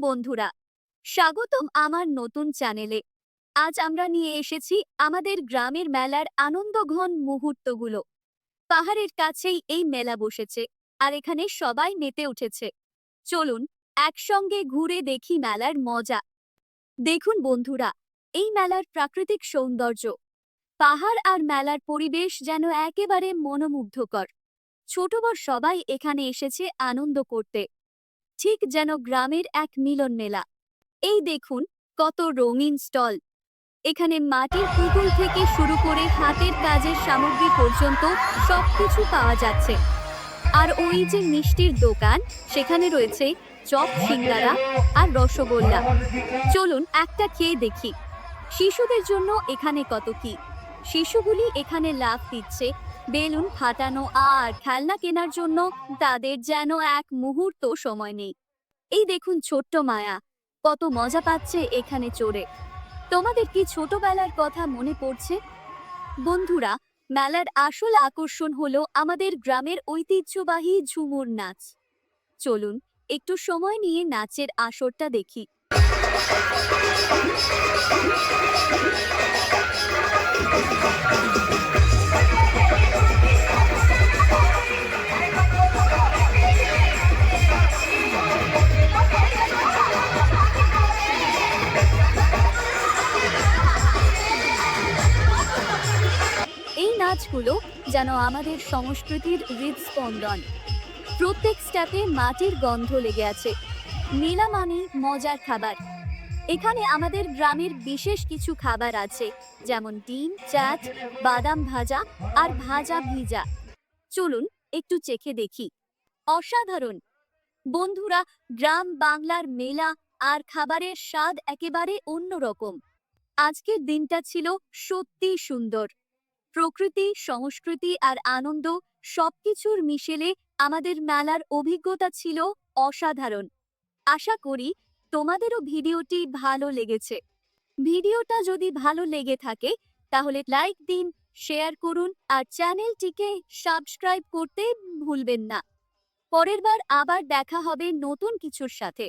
বন্ধুরা, স্বাগতম আমার নতুন চ্যানেলে। আজ আমরা নিয়ে এসেছি আমাদের গ্রামের মেলার আনন্দঘন মুহূর্তগুলো। পাহাড়ের কাছেই এই মেলা বসেছে, আর এখানে সবাই মেতে উঠেছে। চলুন, একসঙ্গে ঘুরে দেখি মেলার মজা। দেখুন বন্ধুরা, এই মেলার প্রাকৃতিক সৌন্দর্য। পাহাড় আর মেলার পরিবেশ যেন একেবারে মনোমুগ্ধকর। ছোট বড় সবাই এখানে এসেছে আনন্দ করতে। ঠিক যেন গ্রামের এক মিলন মেলা। এই দেখুন কত রঙিন স্টল। এখানে মাটির পুতুল থেকে শুরু করে হাতের কাজের সামগ্রী পর্যন্ত সবকিছু পাওয়া যাচ্ছে। আর ওই যে মিষ্টির দোকান, সেখানে রয়েছে চপ, সিঙ্গারা আর রসগোল্লা। চলুন একটা খেয়ে দেখি। শিশুদের জন্য এখানে কত কি? শিশুগুলি এখানে লাভ দিচ্ছে বেলুন ফাটানো আর খেলনা কেনার জন্য তাদের যেন এক মুহূর্ত সময় নেই। এই দেখুন ছোট্ট মায়া, কত মজা পাচ্ছে এখানে চড়ে। তোমাদের কি ছোটবেলার কথা মনে পড়ছে? বন্ধুরা, মেলার আসল আকর্ষণ হলো আমাদের গ্রামের ঐতিহ্যবাহী ঝুমুর নাচ। চলুন, একটু সময় নিয়ে নাচের আসরটা দেখি। নাচগুলো যেন আমাদের সংস্কৃতির হৃদস্পন্দন। প্রত্যেক স্টেপে মাটির গন্ধ লেগে আছে। মেলা মানে মজার খাবার। এখানে আমাদের গ্রামের বিশেষ কিছু খাবার আছে, যেমন ডিম, চাট, বাদাম ভাজা আর ভাজা ভিজা। চলুন একটু চেখে দেখি। অসাধারণ! বন্ধুরা, গ্রাম বাংলার মেলা আর খাবারের স্বাদ একেবারে অন্যরকম। আজকের দিনটা ছিল সত্যি সুন্দর। প্রকৃতি, সংস্কৃতি আর আনন্দ সবকিছুর মিশেলে আমাদের মেলার অভিজ্ঞতা ছিল অসাধারণ। আশা করি তোমাদেরও ভিডিওটি ভালো লেগেছে। ভিডিওটা যদি ভালো লেগে থাকে, তাহলে লাইক দিন, শেয়ার করুন আর চ্যানেলটিকে সাবস্ক্রাইব করতে ভুলবেন না। পরের বার আবার দেখা হবে নতুন কিছুর সাথে।